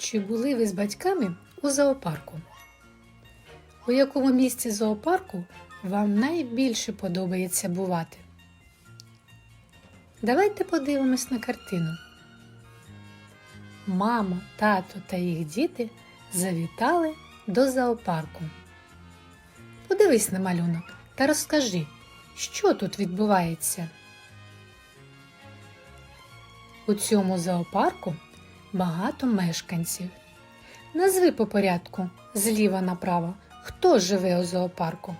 Чи були ви з батьками у зоопарку? У якому місці зоопарку вам найбільше подобається бувати? Давайте подивимось на картину. Мама, тато та їх діти завітали до зоопарку. Подивись на малюнок та розкажи, що тут відбувається. У цьому зоопарку багато мешканців. Назви по порядку зліва направо, хто живе у зоопарку.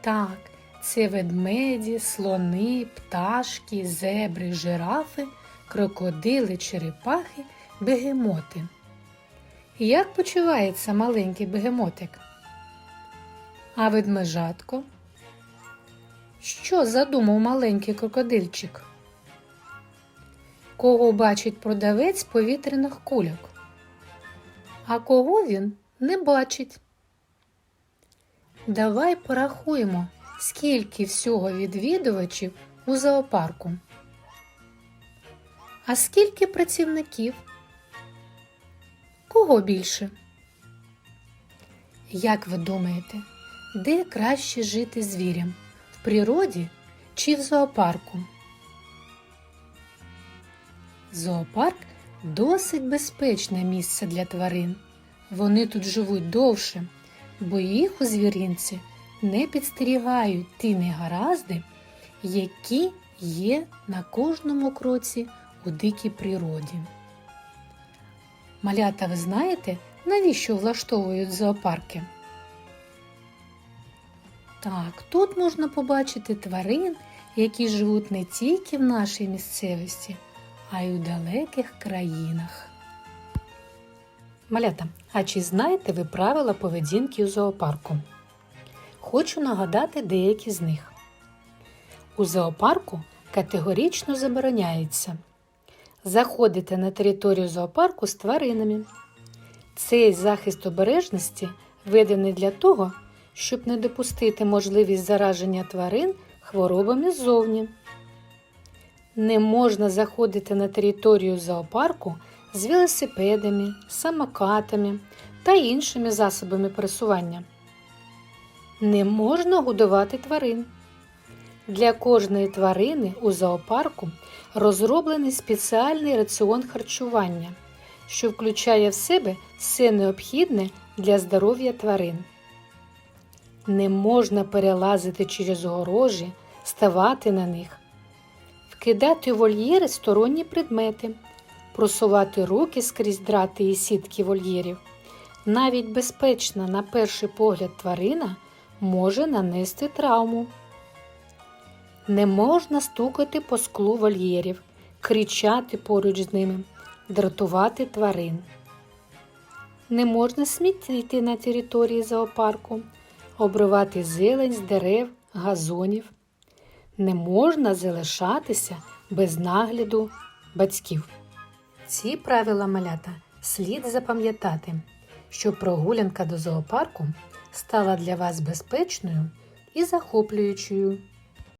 Так, це ведмеді, слони, пташки, зебри, жирафи, крокодили, черепахи, бегемоти. Як почувається маленький бегемотик? А ведмежатко? Що задумав маленький крокодильчик? Кого бачить продавець повітряних кульок? А кого він не бачить? Давай порахуємо, скільки всього відвідувачів у зоопарку. А скільки працівників? Кого більше? Як ви думаєте, де краще жити звірям? В природі чи в зоопарку? Зоопарк досить безпечне місце для тварин. Вони тут живуть довше, бо їх у звіринці не підстерігають ті негаразди, які є на кожному кроці у дикій природі. Малята, ви знаєте, навіщо влаштовують зоопарки? Так, тут можна побачити тварин, які живуть не тільки в нашій місцевості, а й у далеких країнах. Малята, а чи знаєте ви правила поведінки у зоопарку? Хочу нагадати деякі з них. У зоопарку категорично забороняється заходити на територію зоопарку з тваринами. Цей захист обережності введений для того, щоб не допустити можливість зараження тварин хворобами ззовні. Не можна заходити на територію зоопарку з велосипедами, самокатами та іншими засобами пересування. Не можна годувати тварин. Для кожної тварини у зоопарку розроблений спеціальний раціон харчування, що включає в себе все необхідне для здоров'я тварин. Не можна перелазити через огорожі, ставати на них, вкидати у вольєри сторонні предмети, просувати руки скрізь драти і сітки вольєрів. Навіть безпечна, на перший погляд, тварина може нанести травму. Не можна стукати по склу вольєрів, кричати поруч з ними, дратувати тварин. Не можна смітити на території зоопарку, обривати зелень з дерев, газонів. Не можна залишатися без нагляду батьків. Ці правила малята слід запам'ятати, щоб прогулянка до зоопарку стала для вас безпечною і захоплюючою.